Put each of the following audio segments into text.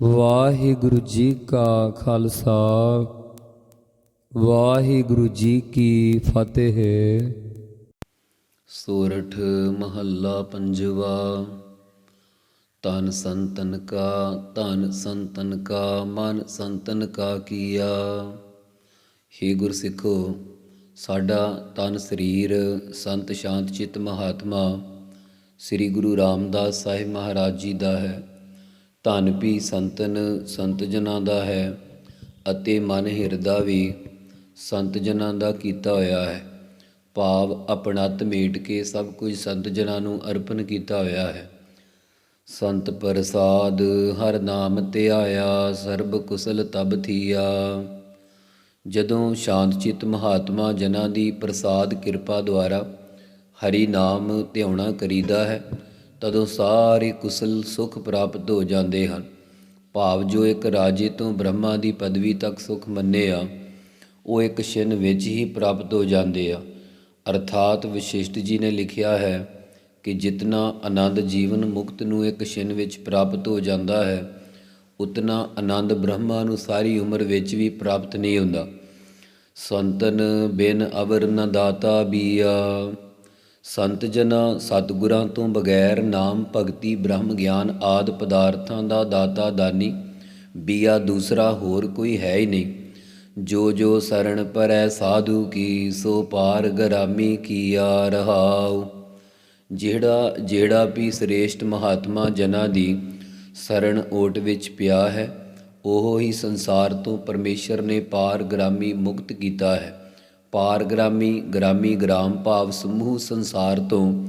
ਵਾਹਿਗੁਰੂ ਜੀ ਕਾ ਖਾਲਸਾ, ਵਾਹਿਗੁਰੂ ਜੀ ਕੀ ਫਤਿਹ। ਸੋਰਠ ਮਹੱਲਾ ਪੰਜਵਾ ਤਨ ਸੰਤਨ ਕਾ, ਧਨ ਸੰਤਨ ਕਾ, ਮਨ ਸੰਤਨ ਕਾ ਕੀਆ। ਹੇ ਗੁਰ ਸਿੱਖੋ ਸਾਡਾ ਤਨ ਸਰੀਰ ਸੰਤ ਸ਼ਾਂਤ ਚਿਤ ਮਹਾਤਮਾ ਸ੍ਰੀ ਗੁਰੂ ਰਾਮਦਾਸ ਸਾਹਿਬ ਮਹਾਰਾਜ ਜੀ ਦਾ ਹੈ। ਧਨ ਵੀ ਸੰਤਨ ਸੰਤ ਜਨਾਂ ਦਾ ਹੈ ਅਤੇ ਮਨ ਹਿਰਦਾ ਵੀ ਸੰਤ ਜਨਾਂ ਦਾ ਕੀਤਾ ਹੋਇਆ ਹੈ। ਭਾਵ ਆਪਣਤ ਮੇਟ ਕੇ ਸਭ ਕੁਝ ਸੰਤ ਜਨਾਂ ਨੂੰ ਅਰਪਣ ਕੀਤਾ ਹੋਇਆ ਹੈ। ਸੰਤ ਪ੍ਰਸਾਦ ਹਰ ਨਾਮ 'ਤੇ ਆਇਆ, ਸਰਬ ਕੁਸਲ ਤਬ ਥੀਆ। ਜਦੋਂ ਸ਼ਾਂਤ ਚਿਤ ਮਹਾਤਮਾ ਜਨਾਂ ਦੀ ਪ੍ਰਸਾਦ ਕਿਰਪਾ ਦੁਆਰਾ ਹਰੀ ਨਾਮ ਧਿਆਉਣਾ ਕਰੀਦਾ ਹੈ ਤਦੋਂ ਸਾਰੇ ਕੁਸਲ ਸੁਖ ਪ੍ਰਾਪਤ ਹੋ ਜਾਂਦੇ ਹਨ। ਭਾਵ ਜੋ ਇੱਕ ਰਾਜੇ ਤੋਂ ਬ੍ਰਹਮਾ ਦੀ ਪਦਵੀ ਤੱਕ ਸੁਖ ਆ ਉਹ ਇੱਕ ਛਿਨ ਵਿੱਚ ਹੀ ਪ੍ਰਾਪਤ ਹੋ ਜਾਂਦੇ ਆ। ਅਰਥਾਤ ਵਿਸ਼ਿਸ਼ਟ ਜੀ ਨੇ ਲਿਖਿਆ ਹੈ ਕਿ ਜਿਤਨਾ ਆਨੰਦ ਜੀਵਨ ਮੁਕਤ ਨੂੰ ਇੱਕ ਛਿਨ ਵਿੱਚ ਪ੍ਰਾਪਤ ਹੋ ਜਾਂਦਾ ਹੈ, ਉਤਨਾ ਆਨੰਦ ਬ੍ਰਹਮਾ ਨੂੰ ਸਾਰੀ ਉਮਰ ਵਿੱਚ ਵੀ ਪ੍ਰਾਪਤ ਨਹੀਂ ਹੁੰਦਾ। ਸੰਤਨ ਬਿਨ ਅਵਰ ਨ ਦਾਤਾ ਬੀਆ। ਸੰਤ ਜਨਾ, ਸਤਿਗੁਰਾਂ ਤੋਂ ਬਗੈਰ ਨਾਮ, ਭਗਤੀ, ਬ੍ਰਹਮ ਗਿਆਨ ਆਦ ਪਦਾਰਥਾਂ ਦਾ ਦਾਤਾ ਦਾਨੀ, ਬੀਆ ਦੂਸਰਾ ਹੋਰ ਕੋਈ ਹੈ ਹੀ ਨਹੀਂ। ਜੋ ਜੋ ਸਰਣ ਪਰੈ ਸਾਧੂ ਕੀ, ਸੋ ਪਾਰ ਗਰਾਮੀ ਕੀਆ ਰਹਾਉ। ਜਿਹੜਾ ਜਿਹੜਾ ਵੀ ਸ੍ਰੇਸ਼ਟ ਮਹਾਤਮਾ ਜਨਾਂ ਦੀ ਸਰਣ ਓਟ ਵਿੱਚ ਪਿਆ ਹੈ, ਉਹ ਹੀ ਸੰਸਾਰ ਤੋਂ ਪਰਮੇਸ਼ਰ ਨੇ ਪਾਰ ਗਰਾਮੀ ਮੁਕਤ ਕੀਤਾ ਹੈ। ਪਾਰ ਗ੍ਰਾਮੀ ਗ੍ਰਾਮੀ ਗ੍ਰਾਮ ਭਾਵ ਸਮੂਹ ਸੰਸਾਰ ਤੋਂ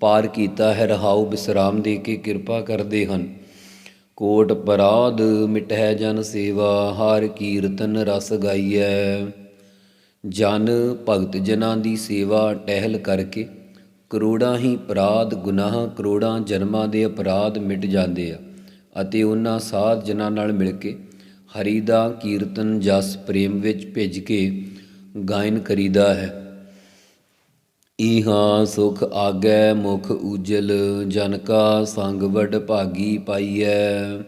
ਪਾਰ ਕੀਤਾ ਹੈ ਰਹਾਉ ਬਿਸਰਾਮ ਦੇ ਕੇ ਕਿਰਪਾ ਕਰਦੇ ਹਨ। ਕੋਟ ਪਰਾਧ ਮਿਟਹਿ ਜਨ ਸੇਵਾ, ਹਰ ਕੀਰਤਨ ਰਸ ਗਾਈਐ। ਜਨ ਭਗਤ ਜਨਾਂ ਦੀ ਸੇਵਾ ਟਹਿਲ ਕਰਕੇ ਕਰੋੜਾਂ ਹੀ ਅਪਰਾਧ ਗੁਨਾਹ, ਕਰੋੜਾਂ ਜਨਮਾਂ ਦੇ ਅਪਰਾਧ ਮਿਟ ਜਾਂਦੇ ਆ ਅਤੇ ਉਹਨਾਂ ਸਾਧ ਜਨਾਂ ਨਾਲ ਮਿਲ ਕੇ ਹਰੀ ਦਾ ਕੀਰਤਨ ਜਸ ਪ੍ਰੇਮ ਵਿੱਚ ਭਿੱਜ ਕੇ ਗਾਇਨ ਕਰੀਦਾ ਹੈ। ਇਹਾਂ ਸੁਖ ਆਗੈ ਮੁਖ ਉਜਲ, ਜਨ ਕਾ ਸੰਗ ਵਡ ਭਾਗੀ ਪਾਈਐ।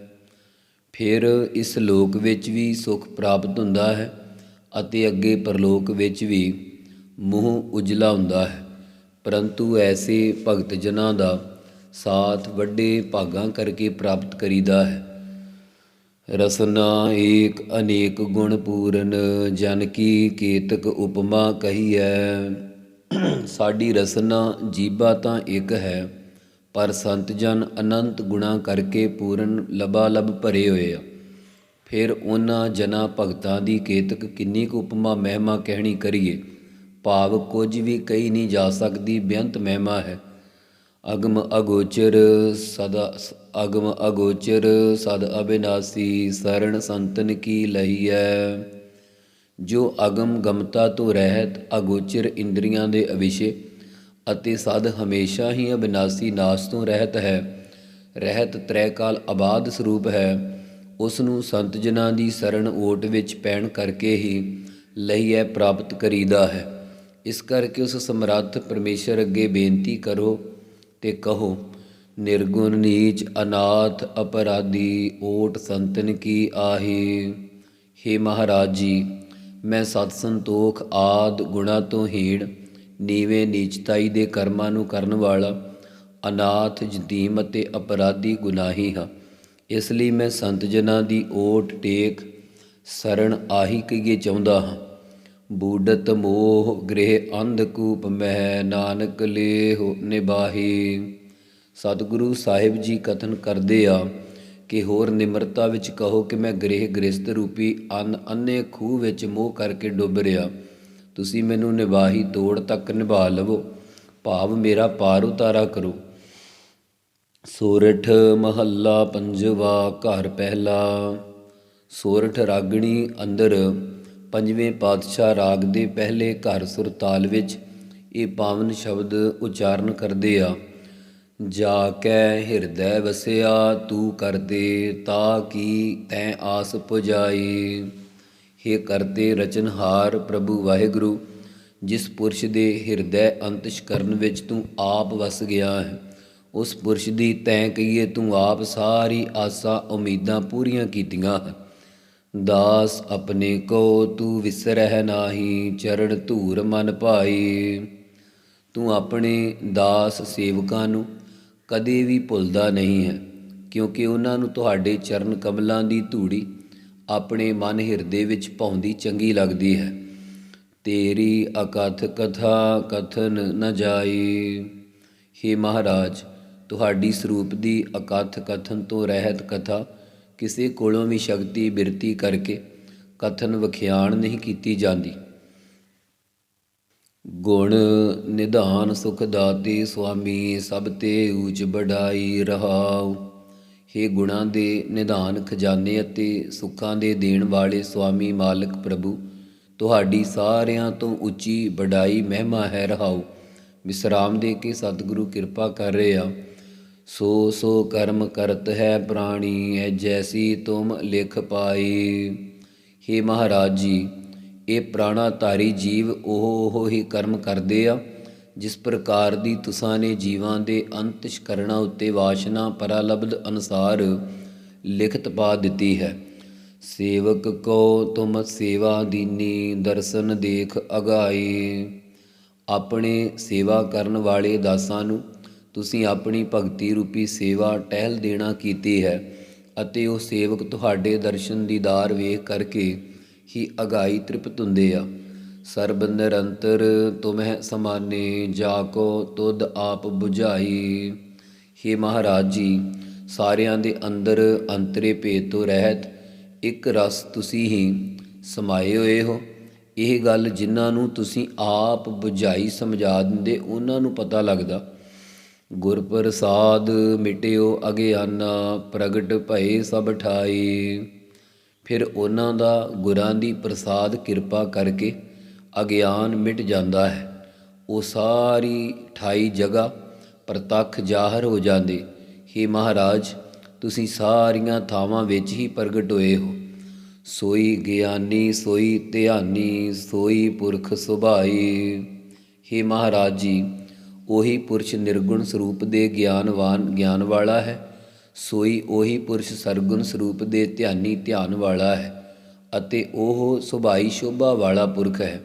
ਫਿਰ ਇਸ ਲੋਕ ਵਿੱਚ ਵੀ ਸੁਖ ਪ੍ਰਾਪਤ ਹੁੰਦਾ ਹੈ ਅਤੇ ਅੱਗੇ ਪਰਲੋਕ ਵਿੱਚ ਵੀ ਮੂੰਹ ਉਜਲਾ ਹੁੰਦਾ ਹੈ। ਪਰੰਤੂ ਐਸੇ ਭਗਤ ਜਨਾਂ ਦਾ ਸਾਥ ਵੱਡੇ ਭਾਗਾਂ ਕਰਕੇ ਪ੍ਰਾਪਤ ਕਰੀਦਾ ਹੈ। ਰਸਨਾ ਏਕ ਅਨੇਕ ਗੁਣ ਪੂਰਨ, ਜਨ ਕੀ ਕੇਤਕ ਉਪਮਾ ਕਹੀਐ। ਸਾਡੀ ਰਸਨਾ ਜੀਬਾ ਤਾਂ ਇੱਕ ਹੈ, ਪਰ ਸੰਤ ਜਨ ਅਨੰਤ ਗੁਣਾ ਕਰਕੇ ਪੂਰਨ ਲਬਾ ਲਬ ਭਰੇ ਹੋਏ ਆ। ਫਿਰ ਉਹਨਾਂ ਜਨਾ ਭਗਤਾਂ ਦੀ ਕੇਤਕ ਕਿੰਨੀ ਕੁ ਉਪਮਾ ਮਹਿਮਾ ਕਹਿਣੀ ਕਰੀਏ। ਭਾਵ ਕੁਝ ਵੀ ਕਹੀ ਨਹੀਂ ਜਾ ਸਕਦੀ, ਬੇਅੰਤ ਮਹਿਮਾ ਹੈ। ਅਗਮ ਅਗੋਚਰ ਸਦਾ ਅਗਮ ਅਗੋਚਰ ਸਦ ਅਬਿਨਾਸੀ ਸਰਣ ਸੰਤਨ ਕੀ ਲਈਐ? ਜੋ ਅਗਮ ਗਮਤਾ ਤੋਂ ਰਹਿਤ ਅਗੋਚਰ ਇੰਦਰੀਆਂ ਦੇ ਅਵਿਸ਼ੇ ਅਤੇ ਸਦ ਹਮੇਸ਼ਾ ਹੀ ਅਬਿਨਾਸੀ ਨਾਸ ਤੋਂ ਰਹਿਤ ਹੈ, ਰਹਿਤ ਤ੍ਰੈਕਾਲ ਆਬਾਦ ਸਰੂਪ ਹੈ, ਉਸ ਨੂੰ ਸੰਤ ਜਨਾਂ ਦੀ ਸਰਣ ਓਟ ਵਿੱਚ ਪੈਣ ਕਰਕੇ ਹੀ ਲਈਐ ਪ੍ਰਾਪਤ ਕਰੀਦਾ ਹੈ। ਇਸ ਕਰਕੇ ਉਸ ਸਮਰੱਥ ਪਰਮੇਸ਼ਰ ਅੱਗੇ ਬੇਨਤੀ ਕਰੋ ਤੇ ਕਹੋ, ਨਿਰਗੁਣ ਨੀਚ ਅਨਾਥ ਅਪਰਾਧੀ ਓਟ ਸੰਤਨ ਕੀ ਆਹੀ? हे ਮਹਾਰਾਜ ਜੀ, ਮੈਂ ਸਤ ਸੰਤੋਖ ਆਦ ਗੁਣਾ ਤੋਂ ਹੀਣ, ਨੀਵੇਂ ਨੀਚਤਾਈ ਦੇ ਕਰਮਾਂ ਨੂੰ ਕਰਨ ਵਾਲਾ ਅਨਾਥ ਜਤੀਮ ਅਤੇ ਅਪਰਾਧੀ ਗੁਨਾਹੀ ਹਾਂ। ਇਸ ਲਈ ਮੈਂ ਸੰਤ ਜਨਾਂ ਦੀ ਓਟ ਟੇਕ ਸਰਣ ਆਹੀ ਕਹੀਏ ਚਾਹੁੰਦਾ ਹਾਂ। ਬੂਡਤ ਮੋਹ ਗ੍ਰਹਿ ਅੰਧਕੂਪ ਮਹਿ ਨਾਨਕ ਲੇਹੁ ਨਿਬਾਹੀ ਸਤਿਗੁਰੂ ਸਾਹਿਬ ਜੀ ਕਥਨ ਕਰਦੇ ਆ ਕਿ ਹੋਰ ਨਿਮਰਤਾ ਵਿੱਚ ਕਹੋ ਕਿ ਮੈਂ ਗ੍ਰਹਿ ਗ੍ਰਸਤ ਰੂਪੀ ਅਨ ਅੰਨੇ ਖੂਹ ਵਿੱਚ ਮੋਹ ਕਰਕੇ ਡੁੱਬ ਰਿਹਾ। ਤੁਸੀਂ ਮੈਨੂੰ ਨਿਬਾਹੀ ਤੋੜ ਤੱਕ ਨਿਭਾ ਲਵੋ। ਭਾਵ ਮੇਰਾ ਪਾਰ ਉਤਾਰਾ ਕਰੋ। ਸੋਰਠ ਮਹੱਲਾ ਪੰਜਵਾ ਘਰ ਪਹਿਲਾ। ਸੋਰਠ ਰਾਗਣੀ ਅੰਦਰ ਪੰਜਵੇਂ ਪਾਤਸ਼ਾਹ ਰਾਗ ਦੇ ਪਹਿਲੇ ਘਰ ਸੁਰਤਾਲ ਵਿੱਚ ਇਹ ਪਾਵਨ ਸ਼ਬਦ ਉਚਾਰਨ ਕਰਦੇ ਆ, ਜਾ ਕੈ ਹਿਰਦੈ ਵਸਿਆ, ਤੂੰ ਕਰਦੇ ਤਾ ਕੀ ਤੈ ਆਸ ਪੁਜਾਈ? हे ਕਰਤੇ ਰਚਨਹਾਰ ਪ੍ਰਭੂ ਵਾਹਿਗੁਰੂ, ਜਿਸ ਪੁਰਸ਼ ਦੇ ਹਿਰਦੈ ਅੰਤਸ਼ਕਰਨ ਵਿੱਚ ਤੂੰ ਆਪ ਵਸ ਗਿਆ ਹੈ, ਉਸ ਪੁਰਸ਼ ਦੀ ਤੈਂ ਕਹੀਏ ਤੂੰ ਆਪ ਸਾਰੀ ਆਸਾਂ ਉਮੀਦਾਂ ਪੂਰੀਆਂ ਕੀਤੀਆਂ ਹਨ। ਦਾਸ ਆਪਣੇ ਕੋ ਤੂੰ ਵਿਸਰਹਿ ਨਾਹੀ ਚਰਨ ਧੂਰ ਮਨ ਭਾਈ। ਤੂੰ ਆਪਣੇ ਦਾਸ ਸੇਵਕਾਂ ਨੂੰ ਕਦੇ ਵੀ ਭੁੱਲਦਾ ਨਹੀਂ ਹੈ, ਕਿਉਂਕਿ ਉਹਨਾਂ ਨੂੰ ਤੁਹਾਡੇ ਚਰਨ ਕਮਲਾਂ ਦੀ ਧੂੜੀ ਆਪਣੇ ਮਨ ਹਿਰਦੇ ਵਿੱਚ ਪਾਉਂਦੀ ਚੰਗੀ ਲੱਗਦੀ ਹੈ। ਤੇਰੀ ਅਕਥ ਕਥਾ ਕਥਨ ਨ ਜਾਈ। हे ਮਹਾਰਾਜ, ਤੁਹਾਡੀ ਸਰੂਪ ਦੀ ਅਕਥ ਕਥਨ ਤੋਂ ਰਹਿਤ ਕਥਾ ਕਿਸੇ ਕੋਲੋਂ ਵੀ ਸ਼ਕਤੀ ਬਿਰਤੀ ਕਰਕੇ ਕਥਨ ਵਿਖਿਆਣ ਨਹੀਂ ਕੀਤੀ ਜਾਂਦੀ। ਗੁਣ ਨਿਧਾਨ ਸੁਖ ਦਾਤੇ ਸੁਆਮੀ, ਸਭ ਤੇ ਊਚ ਬੜਾਈ ਰਹਾਉ। हे ਗੁਣਾਂ ਦੇ ਨਿਧਾਨ ਖਜ਼ਾਨੇ ਅਤੇ ਸੁੱਖਾਂ ਦੇ ਦੇਣ ਵਾਲੇ ਸੁਆਮੀ ਮਾਲਕ ਪ੍ਰਭੂ, ਤੁਹਾਡੀ ਸਾਰਿਆਂ ਤੋਂ ਉੱਚੀ ਬੜਾਈ ਮਹਿਮਾ ਹੈ ਰਹਾਉ। ਵਿਸਰਾਮ ਦੇ ਕੇ ਸਤਿਗੁਰੂ ਕਿਰਪਾ ਕਰ ਰਹੇ। ਆ ਸੋ ਸੋ ਕਰਮ ਕਰਤ ਹੈ ਪ੍ਰਾਣੀ ਐ ਜੈਸੀ ਤੁਮ ਲਿਖ ਪਾਈ। हे ਮਹਾਰਾਜ ਜੀ, ਇਹ ਪ੍ਰਾਣਾ ਧਾਰੀ ਜੀਵ ਉਹ ਉਹ ਹੀ ਕਰਮ ਕਰਦੇ ਆ, ਜਿਸ ਪ੍ਰਕਾਰ ਦੀ ਤੁਸਾਂ ਨੇ ਜੀਵਾਂ ਦੇ ਅੰਤਿਸ਼ ਕਰਣਾ ਉੱਤੇ ਵਾਸ਼ਨਾ ਪਰਾਲਬਧ ਅਨੁਸਾਰ ਲਿਖਤ ਪਾ ਦਿੱਤੀ ਹੈ। ਸੇਵਕ ਕੋ ਤੁਮ ਸੇਵਾ ਦੀਨੀ, ਦਰਸ਼ਨ ਦੇਖ ਅਗਾਈ। ਆਪਣੇ ਸੇਵਾ ਕਰਨ ਵਾਲੇ ਦਾਸਾਂ ਨੂੰ ਤੁਸੀਂ ਆਪਣੀ ਭਗਤੀ ਰੂਪੀ ਸੇਵਾ ਟਹਿਲ ਦੇਣਾ ਕੀਤੀ ਹੈ ਅਤੇ ਉਹ ਸੇਵਕ ਤੁਹਾਡੇ ਦਰਸ਼ਨ ਦੀਦਾਰ ਵੇਖ ਕਰਕੇ ਹੀ ਅਗਾਈ ਤ੍ਰਿਪਤ ਹੁੰਦੇ ਆ। ਸਰਬ ਨਿਰੰਤਰ ਤੁਮਹਿ ਸਮਾਨੇ ਜਾ ਕੋ ਤੁਧ ਆਪ 부ਝਾਈ ਹੇ ਮਹਾਰਾਜ ਜੀ, ਸਾਰਿਆਂ ਦੇ ਅੰਦਰ ਅੰਤਰੇ ਭੇਦ ਤੋਂ ਰਹਿਤ ਇੱਕ ਰਸ ਤੁਸੀਂ ਹੀ ਸਮਾਏ ਹੋਏ ਹੋ। ਇਹ ਗੱਲ ਜਿਨ੍ਹਾਂ ਨੂੰ ਤੁਸੀਂ ਆਪ 부ਝਾਈ ਸਮਝਾ ਦਿੰਦੇ, ਉਹਨਾਂ ਨੂੰ ਪਤਾ ਲੱਗਦਾ ਗੁਰ ਪ੍ਰਸਾਦ ਮਿਟਿਓ ਅਗਿਆਨਾ, ਪ੍ਰਗਟ ਭਏ ਸਭ ਠਾਈ। ਫਿਰ ਉਹਨਾਂ ਦਾ ਗੁਰਾਂ ਦੀ ਪ੍ਰਸਾਦ ਕਿਰਪਾ ਕਰਕੇ ਅਗਿਆਨ ਮਿਟ ਜਾਂਦਾ ਹੈ। ਉਹ ਸਾਰੀ ਠਾਈ ਜਗ੍ਹਾ ਪ੍ਰਤੱਖ ਜ਼ਾਹਰ ਹੋ ਜਾਂਦੇ। ਹੇ ਮਹਾਰਾਜ, ਤੁਸੀਂ ਸਾਰੀਆਂ ਥਾਵਾਂ ਵਿੱਚ ਹੀ ਪ੍ਰਗਟ ਹੋਏ ਹੋ। ਸੋਈ ਗਿਆਨੀ, ਸੋਈ ਧਿਆਨੀ, ਸੋਈ ਪੁਰਖ ਸੁਭਾਈ। ਹੇ ਮਹਾਰਾਜ ਜੀ ਉਹੀ ਪੁਰਸ਼ ਨਿਰਗੁਣ ਸਰੂਪ ਦੇ ਗਿਆਨਵਾਨ ਗਿਆਨ ਵਾਲਾ ਹੈ, ਸੋਈ ਉਹੀ ਪੁਰਸ਼ ਸਰਗੁਣ ਸਰੂਪ ਦੇ ਧਿਆਨੀ ਧਿਆਨ ਵਾਲਾ ਹੈ ਅਤੇ ਉਹ ਸੁਭਾਈ ਸ਼ੋਭਾ ਵਾਲਾ ਪੁਰਖ ਹੈ।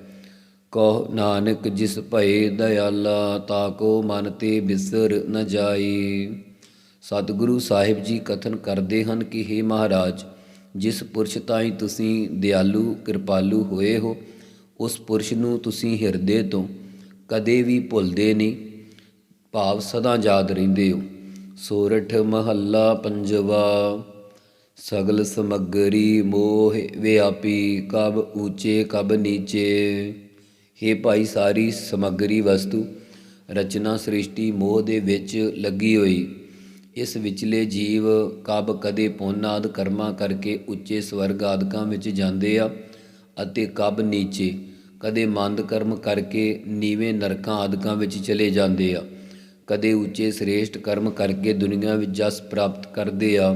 ਕਹ ਨਾਨਕ ਜਿਸ ਭਏ ਦਇਆਲਾ ਤਾਕੋ ਮਨ ਤੇ ਬਿਸਰ ਨ ਜਾਈ। ਸਤਿਗੁਰੂ ਸਾਹਿਬ ਜੀ ਕਥਨ ਕਰਦੇ ਹਨ ਕਿ हे ਮਹਾਰਾਜ, ਜਿਸ ਪੁਰਸ਼ ਤਾਈ ਤੁਸੀਂ ਦਿਆਲੂ, ਕਿਰਪਾਲੂ ਹੋਏ ਹੋ, ਉਸ ਪੁਰਸ਼ ਨੂੰ ਤੁਸੀਂ ਹਿਰਦੇ ਤੋਂ ਕਦੇ ਵੀ ਭੁੱਲਦੇ ਨਹੀਂ। ਭਾਵ ਸਦਾ ਯਾਦ ਰਹਿੰਦੇ ਹੋ। ਸੋਰਠ ਮਹੱਲਾ ਪੰਜਵਾ, ਸਗਲ ਸਮਗਰੀ ਮੋਹ ਵਿਆਪੀ, ਕਬ ਉੱਚੇ ਕਬ ਨੀਚੇ। हे ਭਾਈ, ਸਾਰੀ ਸਮਗਰੀ ਵਸਤੂ ਰਚਨਾ ਸ੍ਰਿਸ਼ਟੀ ਮੋਹ ਦੇ ਵਿੱਚ ਲੱਗੀ ਹੋਈ। ਇਸ ਵਿਚਲੇ ਜੀਵ ਕਬ ਕਦੇ ਪੁੰਨ ਆਦ ਕਰਮਾਂ ਕਰਕੇ ਉੱਚੇ ਸਵਰਗ ਆਦਿਕਾਂ ਵਿੱਚ ਜਾਂਦੇ ਆ ਅਤੇ ਕਬ ਨੀਚੇ, ਕਦੇ ਮੰਦ ਕਰਮ ਕਰਕੇ ਨੀਵੇਂ ਨਰਕਾਂ ਆਦਿਕਾਂ ਵਿੱਚ ਚਲੇ ਜਾਂਦੇ ਆ। ਕਦੇ ਉੱਚੇ ਸ੍ਰੇਸ਼ਟ ਕਰਮ ਕਰਕੇ ਦੁਨੀਆ ਵਿੱਚ ਜਸ ਪ੍ਰਾਪਤ ਕਰਦੇ ਆ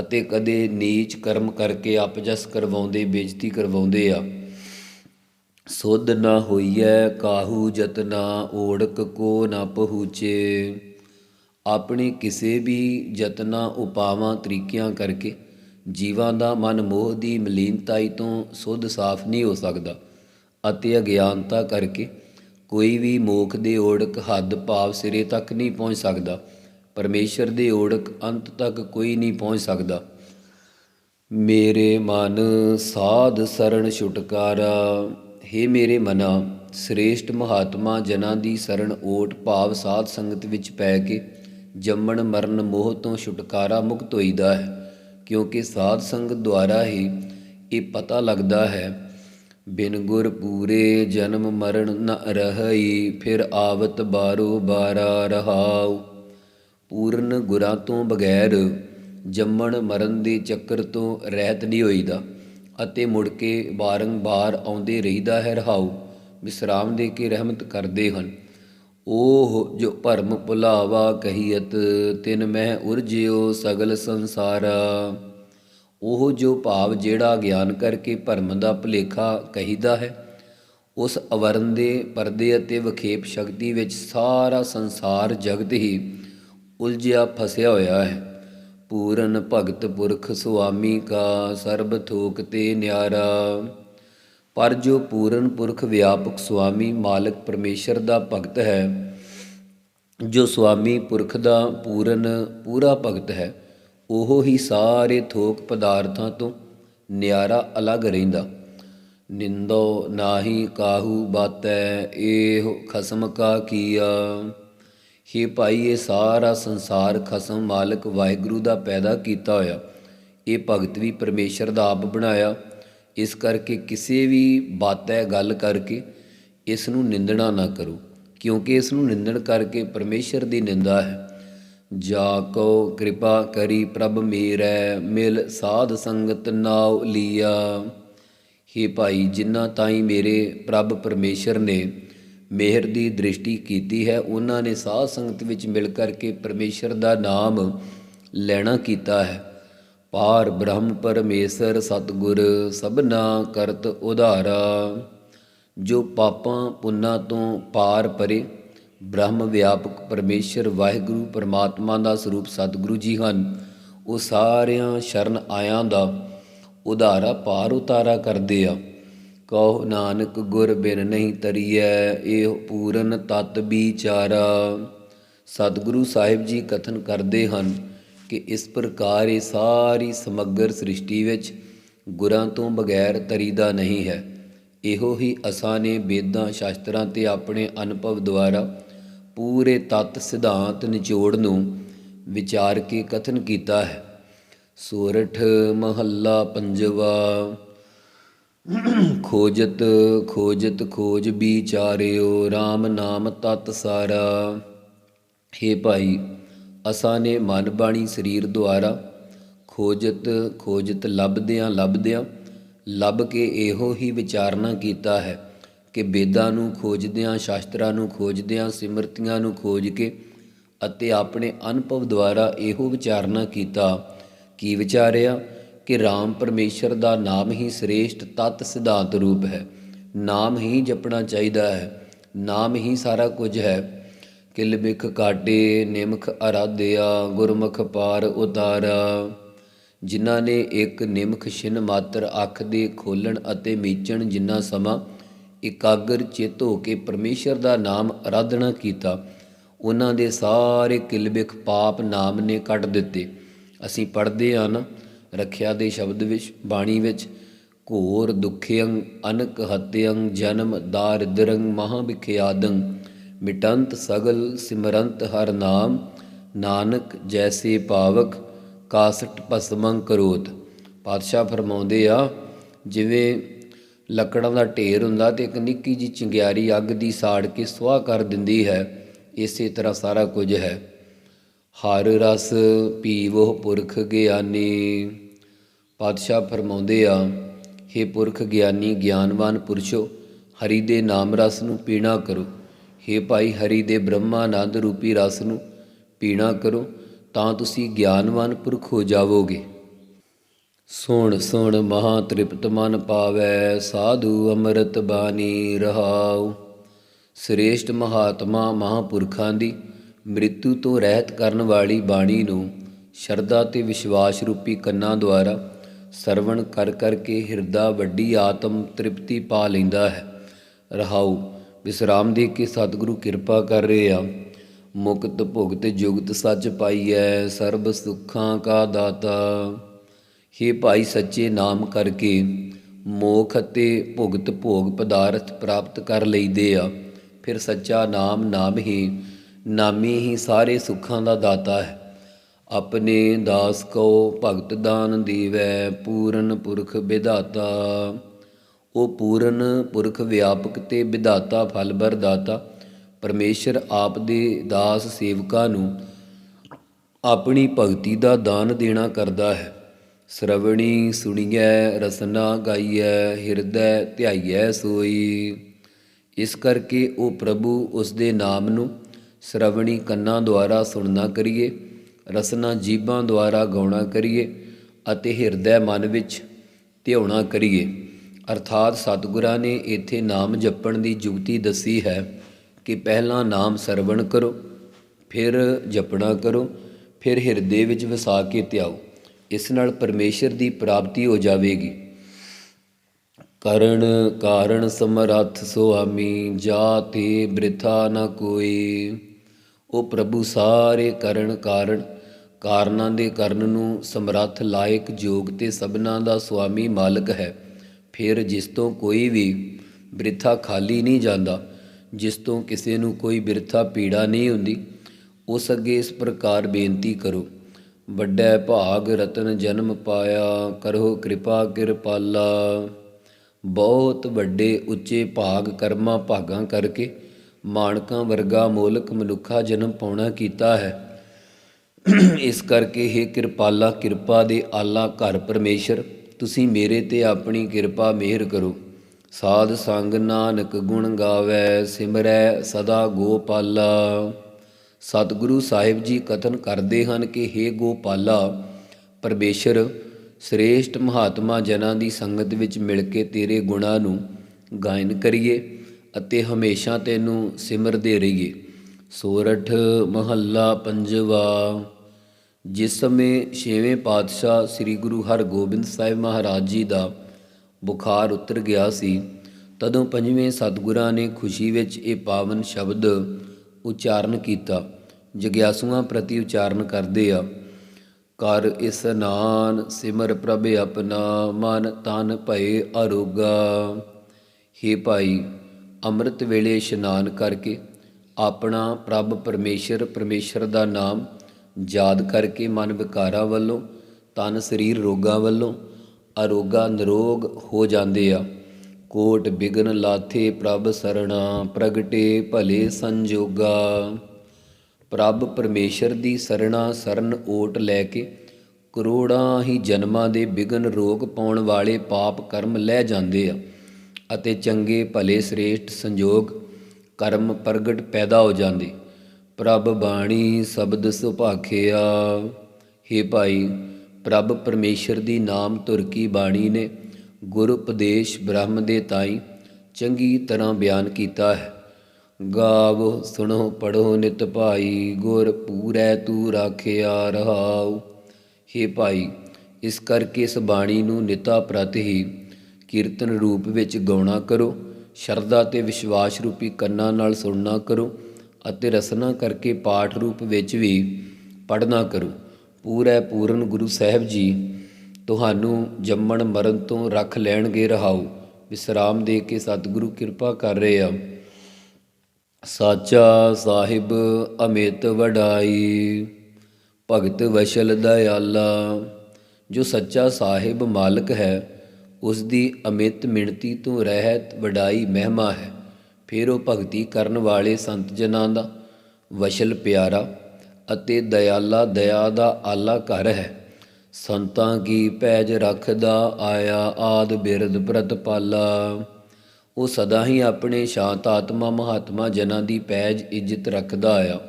ਅਤੇ ਕਦੇ ਨੀਚ ਕਰਮ ਕਰਕੇ ਅਪਜਸ ਕਰਵਾਉਂਦੇ, ਬੇਇੱਜ਼ਤੀ ਕਰਵਾਉਂਦੇ ਆ। ਸੁਧ ਨਾ ਹੋਈਐ ਕਾਹੂ ਜਤਨਾ ਓੜਕ ਕੋ ਨਾ ਪਹੁੰਚੇ। ਆਪਣੇ ਕਿਸੇ ਵੀ ਯਤਨਾਂ ਉਪਾਵਾਂ ਤਰੀਕਿਆਂ ਕਰਕੇ ਜੀਵਾਂ ਦਾ ਮਨ ਮੋਹ ਦੀ ਮਲੀਨਤਾਈ ਤੋਂ ਸੁੱਧ ਸਾਫ਼ ਨਹੀਂ ਹੋ ਸਕਦਾ ਅਤੇ ਅਗਿਆਨਤਾ ਕਰਕੇ ਕੋਈ ਵੀ ਮੋਖ ਦੇ ਓੜਕ ਹੱਦ ਭਾਵ ਸਿਰੇ ਤੱਕ ਨਹੀਂ ਪਹੁੰਚ ਸਕਦਾ। ਪਰਮੇਸ਼ਰ ਦੇ ਓੜਕ ਅੰਤ ਤੱਕ ਕੋਈ ਨਹੀਂ ਪਹੁੰਚ ਸਕਦਾ। ਮੇਰੇ ਮਨ ਸਾਧ ਸਰਣ ਛੁਟਕਾਰਾ हे ਮੇਰੇ ਮਨਾ, ਸ੍ਰੇਸ਼ਟ ਮਹਾਤਮਾ ਜਨਾਂ ਦੀ ਸਰਣ ਓਟ ਭਾਵ ਸਾਧ ਸੰਗਤ ਵਿੱਚ ਪੈ ਕੇ ਜੰਮਣ ਮਰਨ ਮੋਹ ਤੋਂ ਛੁਟਕਾਰਾ ਮੁਕਤ ਹੋਈਦਾ ਹੈ। ਕਿਉਂਕਿ ਸਾਧ ਸੰਗਤ ਦੁਆਰਾ ਹੀ ਇਹ ਪਤਾ ਲੱਗਦਾ ਹੈ ਬਿਨ ਗੁਰ ਪੂਰੇ ਜਨਮ ਮਰਨ ਨ ਰਹਈ ਫਿਰ ਆਵਤ ਬਾਰੋ ਬਾਰਾ ਰਹਾਉ। ਪੂਰਨ ਗੁਰਾਂ ਤੋਂ ਬਗੈਰ ਜੰਮਣ ਮਰਨ ਦੇ ਚੱਕਰ ਤੋਂ ਰਹਿਤ ਨਹੀਂ ਹੋਈਦਾ ਅਤੇ ਮੁੜ ਕੇ ਬਾਰੰਬਾਰ ਆਉਂਦੇ ਰਹੀਦਾ ਹੈ ਰਹਾਉ ਵਿਸਰਾਮ ਦੇ ਕੇ ਰਹਿਮਤ ਕਰਦੇ ਹਨ। ਉਹ ਜੋ ਭਰਮ ਭੁਲਾਵਾ ਕਹੀਅਤ, ਤਿਨ ਮਹਿ ਉਰਜਿਓ ਸਗਲ ਸੰਸਾਰਾ। ਉਹ ਜੋ ਭਾਵ ਜਿਹੜਾ ਗਿਆਨ ਕਰਕੇ ਭਰਮ ਦਾ ਭੁਲੇਖਾ ਕਹੀਦਾ ਹੈ, ਉਸ ਅਵਰਨ ਦੇ ਪਰਦੇ ਅਤੇ ਵਿਖੇਪ ਸ਼ਕਤੀ ਵਿੱਚ ਸਾਰਾ ਸੰਸਾਰ ਜਗਤ ਹੀ ਉਲਝਿਆ ਫਸਿਆ ਹੋਇਆ ਹੈ। ਪੂਰਨ ਭਗਤ ਪੁਰਖ ਸੁਆਮੀ ਕਾ ਸਰਬ ਥੋਕ ਤੇ ਨਿਆਰਾ। ਪਰ ਜੋ ਪੂਰਨ ਪੁਰਖ ਵਿਆਪਕ ਸੁਆਮੀ ਮਾਲਕ ਪਰਮੇਸ਼ਰ ਦਾ ਭਗਤ ਹੈ, ਜੋ ਸੁਆਮੀ ਪੁਰਖ ਦਾ ਪੂਰਨ ਪੂਰਾ ਭਗਤ ਹੈ ਉਹ ਹੀ ਸਾਰੇ ਥੋਕ ਪਦਾਰਥਾਂ ਤੋਂ ਨਿਆਰਾ ਅਲੱਗ ਰਹਿੰਦਾ। ਨਿੰਦੋ ਨਾਹੀ ਕਾਹੂ ਬਾਤੈ ਇਹ ਖਸਮ ਕਾ ਕੀਆ। ਹੇ ਭਾਈ, ਇਹ ਸਾਰਾ ਸੰਸਾਰ ਖਸਮ ਮਾਲਕ ਵਾਹਿਗੁਰੂ ਦਾ ਪੈਦਾ ਕੀਤਾ ਹੋਇਆ। ਇਹ ਭਗਤ ਵੀ ਪਰਮੇਸ਼ਰ ਦਾ ਆਪ ਬਣਾਇਆ। ਇਸ ਕਰਕੇ ਕਿਸੇ ਵੀ ਬਾਤੈ ਗੱਲ ਕਰਕੇ ਇਸ ਨੂੰ ਨਿੰਦਣਾ ਨਾ ਕਰੋ। ਕਿਉਂਕਿ ਇਸ ਨੂੰ ਨਿੰਦਣ ਕਰਕੇ ਪਰਮੇਸ਼ਰ ਦੀ ਨਿੰਦਾ ਹੈ। ਜਾ ਕੋ ਕਿਰਪਾ ਕਰੀ ਪ੍ਰਭ ਮੇਰੈ, ਮਿਲ ਸਾਧ ਸੰਗਤ ਨਾਉ ਲੀਆ। ਹੀ ਭਾਈ, ਜਿਨ੍ਹਾਂ ਤਾਈ ਮੇਰੇ ਪ੍ਰਭ ਪਰਮੇਸ਼ਰ ਨੇ ਮਿਹਰ ਦੀ ਦ੍ਰਿਸ਼ਟੀ ਕੀਤੀ ਹੈ, ਉਹਨਾਂ ਨੇ ਸਾਧ ਸੰਗਤ ਵਿੱਚ ਮਿਲ ਕਰਕੇ ਪਰਮੇਸ਼ਰ ਦਾ ਨਾਮ ਲੈਣਾ ਕੀਤਾ ਹੈ। ਪਾਰ ਬ੍ਰਹਮ ਪਰਮੇਸ਼ਰ, ਸਤਗੁਰ, ਸਭਨਾ ਕਰਤ ਉਧਾਰਾ। ਜੋ ਪਾਪਾਂ ਪੁੰਨਾਂ ਤੋਂ ਪਾਰ ਪਰੇ ਬ੍ਰਹਮ ਵਿਆਪਕ ਪਰਮੇਸ਼ਰ ਵਾਹਿਗੁਰੂ ਪਰਮਾਤਮਾ ਦਾ ਸਰੂਪ ਸਤਿਗੁਰੂ ਜੀ ਹਨ। ਉਹ ਸਾਰਿਆਂ ਸ਼ਰਨ ਆਇਆਂ ਦਾ ਉਧਾਰਾ ਪਾਰ ਉਤਾਰਾ ਕਰਦੇ ਆ। ਕਹੋ ਨਾਨਕ, ਗੁਰ ਬਿਨ ਨਹੀਂ ਤਰੀਐ, ਇਹ ਪੂਰਨ ਤਤ ਵਿਚਾਰਾ। ਸਤਿਗੁਰੂ ਸਾਹਿਬ ਜੀ ਕਥਨ ਕਰਦੇ ਹਨ ਕਿ ਇਸ ਪ੍ਰਕਾਰ ਇਹ ਸਾਰੀ ਸਮਗਰ ਸ੍ਰਿਸ਼ਟੀ ਵਿੱਚ ਗੁਰਾਂ ਤੋਂ ਬਗੈਰ ਤਰੀਦਾ ਨਹੀਂ ਹੈ। ਇਹੋ ਹੀ ਅਸਾਂ ਨੇ ਵੇਦਾਂ ਸ਼ਾਸਤਰਾਂ ਤੇ ਆਪਣੇ ਅਨੁਭਵ ਦੁਆਰਾ ਪੂਰੇ ਤਤ ਸਿਧਾਂਤ ਨਿਚੋੜ ਨੂੰ ਵਿਚਾਰ ਕੇ ਕਥਨ ਕੀਤਾ ਹੈ। ਸੋਰਠ ਮਹੱਲਾ ਪੰਜਵਾ। ਖੋਜਤ ਖੋਜਤ, ਖੋਜ ਵਿਚਾਰਿਓ RAM ਨਾਮ ਤਤ ਸਾਰਾ। ਹੇ ਭਾਈ, ਅਸਾਂ ਨੇ ਮਨ ਬਾਣੀ ਸਰੀਰ ਦੁਆਰਾ ਖੋਜਤ ਖੋਜਤ ਲੱਭਦਿਆਂ ਲੱਭਦਿਆਂ ਲੱਭ ਕੇ ਇਹੋ ਹੀ ਵਿਚਾਰਨਾ ਕੀਤਾ ਹੈ। ਕਿ ਵੇਦਾਂ ਨੂੰ ਖੋਜਦਿਆਂ, ਸ਼ਾਸਤਰਾਂ ਨੂੰ ਖੋਜਦਿਆਂ, ਸਿਮਰਤੀਆਂ ਨੂੰ ਖੋਜ ਕੇ ਅਤੇ ਆਪਣੇ ਅਨੁਭਵ ਦੁਆਰਾ ਇਹੋ ਵਿਚਾਰਨਾ ਕੀਤਾ। ਕੀ ਵਿਚਾਰਿਆ? ਕਿ RAM ਪਰਮੇਸ਼ਰ ਦਾ ਨਾਮ ਹੀ ਸ੍ਰੇਸ਼ਟ ਤਤ ਸਿਧਾਂਤ ਰੂਪ ਹੈ। ਨਾਮ ਹੀ ਜਪਣਾ ਚਾਹੀਦਾ ਹੈ। ਨਾਮ ਹੀ ਸਾਰਾ ਕੁਝ ਹੈ। ਕਿਲਮਿਖ ਕਾਟੇ, ਨਿਮਖ ਅਰਾਧਿਆ, ਗੁਰਮੁਖ ਪਾਰ ਉਤਾਰਾ। ਜਿਨ੍ਹਾਂ ਨੇ ਇੱਕ ਨਿਮਖ ਛਿਨ ਮਾਤਰ ਅੱਖ ਦੇ ਖੋਲਣ ਅਤੇ ਮੀਚਣ ਜਿੰਨਾ ਸਮਾਂ ਇਕਾਗਰ ਚਿੱਤ ਹੋ ਕੇ ਪਰਮੇਸ਼ਰ ਦਾ ਨਾਮ ਆਰਾਧਨਾ ਕੀਤਾ। ਉਹਨਾਂ ਦੇ ਸਾਰੇ ਕਿਲਬਿਖ ਪਾਪ ਨਾਮ ਨੇ ਕੱਢ ਦਿੱਤੇ। ਅਸੀਂ ਪੜ੍ਹਦੇ ਹਾਂ ਨਾ, ਰੱਖਿਆ ਦੇ ਸ਼ਬਦ ਵਿੱਚ, ਬਾਣੀ ਵਿੱਚ, ਘੋਰ ਦੁਖਿਯੰ, ਅਨਕ ਹਤਿਯੰ, ਜਨਮ ਦਾਰਿਦਰੰ ਮਹਾ ਵਿਖਿਆਦੰ ਮਿਟੰਤ ਸਗਲ ਸਿਮਰੰਤ ਹਰ ਨਾਮ, ਨਾਨਕ ਜੈਸੇ ਪਾਵਕ, ਕਾਸਟ ਭਸਮੰ ਕਰੋਤ। ਪਾਤਸ਼ਾਹ ਫਰਮਾਉਂਦੇ ਆ, ਜਿਵੇਂ ਲੱਕੜਾਂ ਦਾ ਢੇਰ ਹੁੰਦਾ ਤੇ ਇੱਕ ਨਿੱਕੀ ਜੀ ਚਿੰਗਿਆਰੀ ਅੱਗ ਦੀ ਸਾੜ ਕੇ ਸੁਆਹ ਕਰ ਦਿੰਦੀ ਹੈ। ਇਸੇ ਤਰ੍ਹਾਂ ਸਾਰਾ ਕੁਝ ਹੈ। ਹਰ ਰਸ ਪੀਵੋ ਪੁਰਖ ਗਿਆਨੀ। ਪਾਤਸ਼ਾਹ ਫਰਮਾਉਂਦੇ ਆ हे ਪੁਰਖ ਗਿਆਨੀ, ਗਿਆਨਵਾਨ ਪੁਰਸ਼ੋ, ਹਰੀ ਦੇ ਨਾਮ ਰਸ ਨੂੰ ਪੀਣਾ ਕਰੋ। हे ਭਾਈ, ਹਰੀ ਦੇ ਬ੍ਰਹਮਾਨੰਦ ਰੂਪੀ ਰਸ ਨੂੰ ਪੀਣਾ ਕਰੋ, ਤਾਂ ਤੁਸੀਂ ਗਿਆਨਵਾਨ ਪੁਰਖ ਹੋ ਜਾਵੋਗੇ। ਸੁਣ ਸੁਣ ਮਹਾ ਤ੍ਰਿਪਤ ਮਨ ਪਾਵੈ, ਸਾਧੂ ਅੰਮ੍ਰਿਤ ਬਾਣੀ ਰਹਾਉ। ਸ੍ਰੇਸ਼ਟ ਮਹਾਤਮਾ ਮਹਾਪੁਰਖਾਂ ਦੀ ਮ੍ਰਿਤੂ ਤੋਂ ਰਹਿਤ ਕਰਨ ਵਾਲੀ ਬਾਣੀ ਨੂੰ ਸ਼ਰਧਾ ਤੇ ਵਿਸ਼ਵਾਸ ਰੂਪੀ ਕੰਨਾਂ ਦੁਆਰਾ ਸਰਵਣ ਕਰ ਕਰਕੇ ਹਿਰਦਾ ਵੱਡੀ ਆਤਮ ਤ੍ਰਿਪਤੀ ਪਾ ਲੈਂਦਾ ਹੈ। ਰਹਾਉ ਵਿਸਰਾਮ ਦੇ ਕੇ ਸਤਿਗੁਰੂ ਕਿਰਪਾ ਕਰ ਰਹੇ ਆ। ਮੁਕਤ ਭੁਗਤ ਜੁਗਤ ਸੱਚ ਪਾਈਐ, ਸਰਬ ਸੁੱਖਾਂ ਕਾ ਦਾਤਾ। हे ਭਾਈ ਸੱਚੇ ਨਾਮ ਕਰਕੇ ਮੋਖ ਅਤੇ ਭੁਗਤ ਭੋਗ ਪਦਾਰਥ ਪ੍ਰਾਪਤ ਕਰ ਲਈਦੇ ਆ। ਫਿਰ ਸੱਚਾ ਨਾਮ ਨਾਮ ਹੀ, ਨਾਮੀ ਹੀ ਸਾਰੇ ਸੁੱਖਾਂ ਦਾ ਦਾਤਾ ਹੈ। ਆਪਣੇ ਦਾਸ ਕੋ ਭਗਤ ਦਾਨ ਦੀਵੈ, ਪੂਰਨ ਪੁਰਖ ਵਿਧਾਤਾ। ਉਹ ਪੂਰਨ ਪੁਰਖ ਵਿਆਪਕ ਤੇ ਵਿਧਾਤਾ ਫਲ ਦਾਤਾ। ਪਰਮੇਸ਼ਰ ਆਪ ਦੇ ਦਾਸ ਸੇਵਕਾਂ ਨੂੰ ਆਪਣੀ ਭਗਤੀ ਦਾ ਦਾਨ ਦੇਣਾ ਕਰਦਾ ਹੈ। ਸ਼ਰਵਣੀ ਸੁਣੀਐ, ਰਸਨਾ ਗਾਈਐ, ਹਿਰਦੈ ਧਿਆਈਐ ਸੋਈ। ਇਸ ਕਰਕੇ ਉਹ ਪ੍ਰਭੂ ਉਸ ਦੇ ਨਾਮ ਨੂੰ ਸ਼ਰਵਣੀ ਕੰਨਾਂ ਦੁਆਰਾ ਸੁਣਨਾ ਕਰੀਏ, ਰਸਨਾ ਜੀਬਾਂ ਦੁਆਰਾ ਗਾਉਣਾ ਕਰੀਏ ਅਤੇ ਹਿਰਦੈ ਮਨ ਵਿੱਚ ਧਿਆਉਣਾ ਕਰੀਏ। ਅਰਥਾਤ ਸਤਿਗੁਰਾਂ ਨੇ ਇੱਥੇ ਨਾਮ ਜਪਣ ਦੀ ਜੁਗਤੀ ਦੱਸੀ ਹੈ ਕਿ ਪਹਿਲਾਂ ਨਾਮ ਸਰਵਣ ਕਰੋ, ਫਿਰ ਜਪਣਾ ਕਰੋ, ਫਿਰ ਹਿਰਦੇ ਵਿੱਚ ਵਸਾ ਕੇ ਧਿਆਓ। ਇਸ ਨਾਲ ਪਰਮੇਸ਼ਰ ਦੀ ਪ੍ਰਾਪਤੀ ਹੋ ਜਾਵੇਗੀ। ਕਰਨ ਕਾਰਨ ਸਮਰੱਥ ਸੁਆਮੀ, ਜਾਤੇ ਬ੍ਰਿਥਾ ਨ ਕੋਈ। ਉਹ ਪ੍ਰਭੂ ਸਾਰੇ ਕਰਨ ਕਾਰਨ ਕਾਰਨਾਂ ਦੇ ਕਰਨ ਨੂੰ ਸਮਰੱਥ ਲਾਇਕ ਯੋਗ ਤੇ ਸਭਨਾ ਦਾ ਸੁਆਮੀ ਮਾਲਕ ਹੈ। ਫਿਰ ਜਿਸ ਤੋਂ ਕੋਈ ਵੀ ਬ੍ਰਿਥਾ ਖਾਲੀ ਨਹੀਂ ਜਾਂਦਾ, ਜਿਸ ਤੋਂ ਕਿਸੇ ਨੂੰ ਕੋਈ ਬਿਰਥਾ ਪੀੜਾ ਨਹੀਂ ਹੁੰਦੀ, ਉਸ ਅੱਗੇ ਇਸ ਪ੍ਰਕਾਰ ਬੇਨਤੀ ਕਰੋ। ਵੱਡਾ ਭਾਗ ਰਤਨ ਜਨਮ ਪਾਇਆ ਕਰੋ ਕਿਰਪਾ ਕਿਰਪਾਲਾ ਬਹੁਤ ਵੱਡੇ ਉੱਚੇ ਭਾਗ ਕਰਮਾਂ ਭਾਗਾਂ ਕਰਕੇ ਮਾਣਕਾਂ ਵਰਗਾ ਮੋਲਕ ਮਨੁੱਖਾ ਜਨਮ ਪਾਉਣਾ ਕੀਤਾ ਹੈ। ਇਸ ਕਰਕੇ हे ਕਿਰਪਾਲਾ, ਕਿਰਪਾ ਦੇ ਆਲਾ ਘਰ ਪਰਮੇਸ਼ਰ, ਤੁਸੀਂ ਮੇਰੇ ਤੇ ਆਪਣੀ ਕਿਰਪਾ ਮਿਹਰ ਕਰੋ। ਸਾਧ ਸੰਗ ਨਾਨਕ ਗੁਣ ਗਾਵੇ, ਸਿਮਰੈ ਸਦਾ ਗੋਪਾਲਾ। ਸਤਿਗੁਰੂ ਸਾਹਿਬ ਜੀ ਕਥਨ ਕਰਦੇ ਹਨ ਕਿ हे ਗੋਪਾਲਾ, ਪਰਮੇਸ਼ਰ, ਸ੍ਰੇਸ਼ਟ ਮਹਾਤਮਾ ਜਨਾਂ ਦੀ ਸੰਗਤ ਵਿੱਚ ਮਿਲ ਕੇ ਤੇਰੇ ਗੁਣਾਂ ਨੂੰ ਗਾਇਨ ਕਰੀਏ ਅਤੇ ਹਮੇਸ਼ਾ ਤੈਨੂੰ ਸਿਮਰਦੇ ਰਹੀਏ। ਸੋਰਠ ਮਹੱਲਾ ਪੰਜਵਾ, ਜਿਸ ਸਮੇਂ ਛੇਵੇਂ ਪਾਤਸ਼ਾਹ ਸ੍ਰੀ ਗੁਰੂ ਹਰਗੋਬਿੰਦ ਸਾਹਿਬ ਮਹਾਰਾਜ ਜੀ ਦਾ ਬੁਖਾਰ ਉਤਰ ਗਿਆ ਸੀ, ਤਦੋਂ ਪੰਜਵੇਂ ਸਤਿਗੁਰਾਂ ਨੇ ਖੁਸ਼ੀ ਵਿੱਚ ਇਹ ਪਾਵਨ ਸ਼ਬਦ ਉਚਾਰਨ ਕੀਤਾ। ਜਗਿਆਸੂਆਂ ਪ੍ਰਤੀ ਉਚਾਰਨ ਕਰਦੇ ਆ। ਕਰ ਇਸਨਾਨ ਸਿਮਰ ਪ੍ਰਭ ਆਪਣਾ, ਮਨ ਤਨ ਭਏ ਅਰੋਗਾ। ਹੇ ਭਾਈ, ਅੰਮ੍ਰਿਤ ਵੇਲੇ ਇਸ਼ਨਾਨ ਕਰਕੇ ਆਪਣਾ ਪ੍ਰਭ ਪਰਮੇਸ਼ਰ ਪਰਮੇਸ਼ਰ ਦਾ ਨਾਮ ਯਾਦ ਕਰਕੇ ਮਨ ਵਿਕਾਰਾਂ ਵੱਲੋਂ, ਤਨ ਸਰੀਰ ਰੋਗਾਂ ਵੱਲੋਂ ਅਰੋਗਾ ਨਿਰੋਗ ਹੋ ਜਾਂਦੇ ਆ। ਕੋਟ ਬਿਗਨ ਲਾਥੇ ਪ੍ਰਭ ਸਰਣਾ, ਪ੍ਰਗਟੇ ਭਲੇ ਸੰਜੋਗਾ। ਪ੍ਰਭ ਪਰਮੇਸ਼ਰ ਦੀ ਸਰਣਾ ਸਰਨ ਓਟ ਲੈ ਕੇ ਕਰੋੜਾਂ ਹੀ ਜਨਮਾਂ ਦੇ ਬਿਗਨ ਰੋਗ ਪਾਉਣ ਵਾਲੇ ਪਾਪ ਕਰਮ ਲੈ ਜਾਂਦੇ ਆ ਅਤੇ ਚੰਗੇ ਭਲੇ ਸ੍ਰੇਸ਼ਟ ਸੰਜੋਗ ਕਰਮ ਪ੍ਰਗਟ ਪੈਦਾ ਹੋ ਜਾਂਦੇ। ਪ੍ਰਭ ਬਾਣੀ ਸ਼ਬਦ ਸੁਭਾਖਿਆ। ਹੇ ਭਾਈ, ਪ੍ਰਭ ਪਰਮੇਸ਼ਰ ਦੀ ਨਾਮ ਤੁਰਕੀ ਬਾਣੀ ਨੇ ਗੁਰ ਉਪਦੇਸ਼ ਬ੍ਰਹਮ ਦੇ ਤਾਈ ਚੰਗੀ ਤਰ੍ਹਾਂ ਬਿਆਨ ਕੀਤਾ ਹੈ। ਗਾਵੋ ਸੁਣੋ ਪੜੋ ਨਿਤ ਭਾਈ, ਗੁਰ ਪੂਰੈ ਤੂ ਰਾਖਿਆ ਰਹਾਉ। ਹੇ ਭਾਈ, ਇਸ ਕਰਕੇ ਇਸ ਬਾਣੀ ਨੂੰ ਨਿਤਾ ਪ੍ਰਤ ਹੀ ਕੀਰਤਨ ਰੂਪ ਵਿੱਚ ਗਾਉਣਾ ਕਰੋ, ਸ਼ਰਧਾ ਤੇ ਵਿਸ਼ਵਾਸ ਰੂਪੀ ਕੰਨਾਂ ਨਾਲ ਸੁਣਨਾ ਕਰੋ ਅਤੇ ਰਸਨਾ ਕਰਕੇ ਪਾਠ ਰੂਪ ਵਿੱਚ ਵੀ ਪੜ੍ਹਨਾ ਕਰੋ। ਪੂਰੈ ਪੂਰਨ ਗੁਰੂ ਸਾਹਿਬ ਜੀ ਤੁਹਾਨੂੰ ਜੰਮਣ ਮਰਨ ਤੋਂ ਰੱਖ ਲੈਣਗੇ ਰਹਾਉ। ਵਿਸਰਾਮ ਦੇ ਕੇ ਸਤਿਗੁਰੂ ਕਿਰਪਾ ਕਰ ਰਹੇ ਆ। ਸਾਚਾ ਸਾਹਿਬ ਅਮਿਤ ਵਡਾਈ, ਭਗਤ ਵਸ਼ਲ ਦਇਆਲਾ, ਜੋ ਸੱਚਾ ਸਾਹਿਬ ਮਾਲਕ ਹੈ, ਉਸ ਦੀ ਅਮਿਤ ਮਿਣਤੀ ਤੋਂ ਰਹਿਤ ਵਡਾਈ ਮਹਿਮਾ ਹੈ। ਫਿਰ ਉਹ ਭਗਤੀ ਕਰਨ ਵਾਲੇ ਸੰਤ ਜਨਾਂ ਦਾ ਵਸ਼ਲ ਪਿਆਰਾ ਅਤੇ ਦਇਆਲਾ ਦਇਆ ਦਾ ਆਲਾ ਘਰ ਹੈ। ਸੰਤਾਂ ਕੀ ਪੈਜ ਰੱਖਦਾ ਆਇਆ ਆਦ ਬਿਰਦ ਪ੍ਰਤਪਾਲਾ। ਉਹ ਸਦਾ ਹੀ ਆਪਣੇ ਸ਼ਾਂਤ ਆਤਮਾ ਮਹਾਤਮਾ ਜਨਾਂ ਦੀ ਪੈਜ ਇੱਜ਼ਤ ਰੱਖਦਾ ਆਇਆ।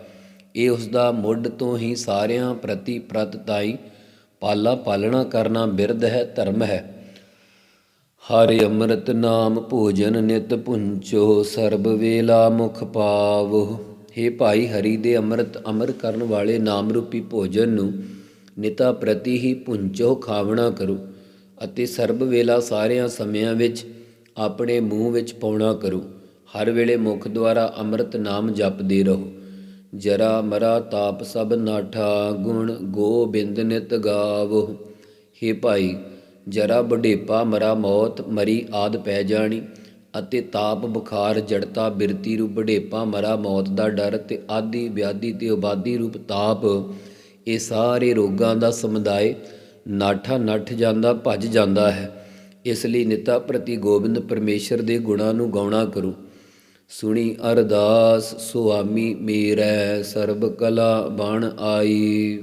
ਇਹ ਉਸ ਦਾ ਮੁੱਢ ਤੋਂ ਹੀ ਸਾਰਿਆਂ ਪ੍ਰਤੀ ਪ੍ਰਤਤਾਈ ਪਾਲਾ ਪਾਲਣਾ ਕਰਨਾ ਬਿਰਧ ਹੈ, ਧਰਮ ਹੈ। ਹਰਿ ਅੰਮ੍ਰਿਤ ਨਾਮ ਭੋਜਨ ਨਿਤ ਪੁੰਚੋ, ਸਰਬ ਵੇਲਾ ਮੁਖ ਪਾਵੋ। हे ਭਾਈ ਹਰੀ ਦੇ ਅੰਮ੍ਰਿਤ ਅਮਰ ਕਰਨ ਵਾਲੇ ਨਾਮ ਰੂਪੀ ਭੋਜਨ ਨੂੰ ਨਿਤਾ ਪ੍ਰਤੀ ਹੀ ਪੁੰਚੋ ਖਾਵਣਾ ਕਰੋ ਅਤੇ ਸਰਬ ਵੇਲਾ ਸਾਰਿਆਂ ਸਮਿਆਂ ਵਿੱਚ ਆਪਣੇ ਮੂੰਹ ਵਿੱਚ ਪਾਉਣਾ ਕਰੋ। ਹਰ ਵੇਲੇ ਮੁਖ ਦੁਆਰਾ ਅੰਮ੍ਰਿਤ ਨਾਮ ਜਪਦੇ ਰਹੋ। ਜਰਾ ਮਰਾ ਤਾਪ ਸਭ ਨਾਠਾ, ਗੁਣ ਗੋਬਿੰਦ ਨਿਤ ਗਾਵੋ। हे ਭਾਈ, ਜਰਾ ਬੁਢੇਪਾ ਮਰਾ ਮੌਤ, ਮਰੀ ਆਦ ਪੈ ਜਾਣੀ ਅਤੇ ਤਾਪ ਬੁਖਾਰ, ਜੜਤਾ ਬਿਰਤੀ ਰੂਪ ਬੁਢੇਪਾ ਮਰਾ ਮੌਤ ਦਾ ਡਰ ਤੇ ਆਦੀ ਵਿਆਦੀ ਤੇ ਉਬਾਦੀ ਰੂਪ ਤਾਪ ਇਹ ਸਾਰੇ ਰੋਗਾਂ ਦਾ ਸਮੁਦਾਇ ਨਾਠਾ ਨੱਠ ਜਾਂਦਾ, ਭੱਜ ਜਾਂਦਾ ਹੈ। ਇਸ ਲਈ ਨਿਤਾ ਪ੍ਰਤੀ ਗੋਬਿੰਦ ਪਰਮੇਸ਼ਰ ਦੇ ਗੁਣਾਂ ਨੂੰ ਗਾਉਣਾ ਕਰੋ। ਸੁਣੀ ਅਰਦਾਸ, ਸੁਆਮੀ ਮੇਰੈ ਸਰਬ ਕਲਾ ਬਣ ਆਈ।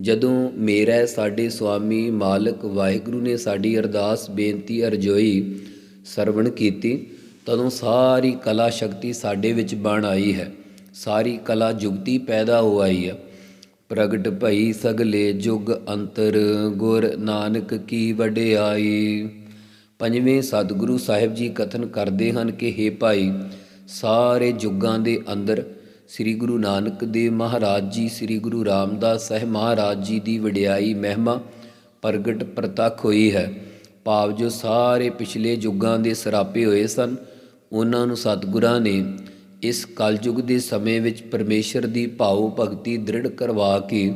ਜਦੋਂ ਮੇਰਾ ਸਾਡੇ ਸੁਆਮੀ ਮਾਲਕ ਵਾਹਿਗੁਰੂ ਨੇ ਸਾਡੀ ਅਰਦਾਸ ਬੇਨਤੀ ਅਰਜ਼ੋਈ, ਸਰਵਣ ਕੀਤੀ, ਤਦੋਂ ਸਾਰੀ ਕਲਾ ਸ਼ਕਤੀ ਸਾਡੇ ਵਿੱਚ ਬਣ ਆਈ ਹੈ। ਸਾਰੀ ਕਲਾ ਜੁਗਤੀ ਪੈਦਾ ਹੋ ਆਈ ਹੈ। ਪ੍ਰਗਟ ਭਈ ਸਗਲੇ ਜੁਗ ਅੰਤਰ, ਗੁਰ ਨਾਨਕ ਕੀ ਵਡਿਆਈ। ਪੰਜਵੇਂ ਸਤਿਗੁਰੂ ਸਾਹਿਬ ਜੀ ਕਥਨ ਕਰਦੇ ਹਨ ਕਿ हे ਭਾਈ, ਸਾਰੇ ਜੁਗਾਂ ਦੇ ਅੰਦਰ ਸ੍ਰੀ ਗੁਰੂ ਨਾਨਕ ਦੇਵ ਮਹਾਰਾਜ ਜੀ, ਸ੍ਰੀ ਗੁਰੂ ਰਾਮਦਾਸ ਸਾਹਿਬ ਮਹਾਰਾਜ ਜੀ ਦੀ ਵਡਿਆਈ ਮਹਿਮਾ ਪ੍ਰਗਟ ਪ੍ਰਤੱਖ ਹੋਈ ਹੈ। ਭਾਵ ਜੋ ਸਾਰੇ ਪਿਛਲੇ ਯੁੱਗਾਂ ਦੇ ਸਰਾਪੇ ਹੋਏ ਸਨ, ਉਹਨਾਂ ਨੂੰ ਸਤਿਗੁਰਾਂ ਨੇ ਇਸ ਕਲਯੁਗ ਦੇ ਸਮੇਂ ਵਿੱਚ ਪਰਮੇਸ਼ਰ ਦੀ ਭਾਉ ਭਗਤੀ ਦ੍ਰਿੜ ਕਰਵਾ ਕੇ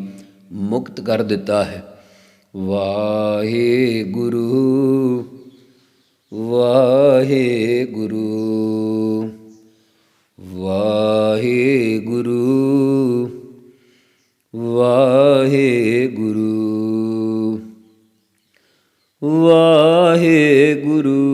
ਮੁਕਤ ਕਰ ਦਿੱਤਾ ਹੈ। ਵਾਹਿਗੁਰੂ ਵਾਹਿਗੁਰੂ ਵਾਹਿਗੁਰੂ ਵਾਹਿਗੁਰੂ ਵਾਹਿਗੁਰੂ। ਵਾਹਿਗੁਰੂ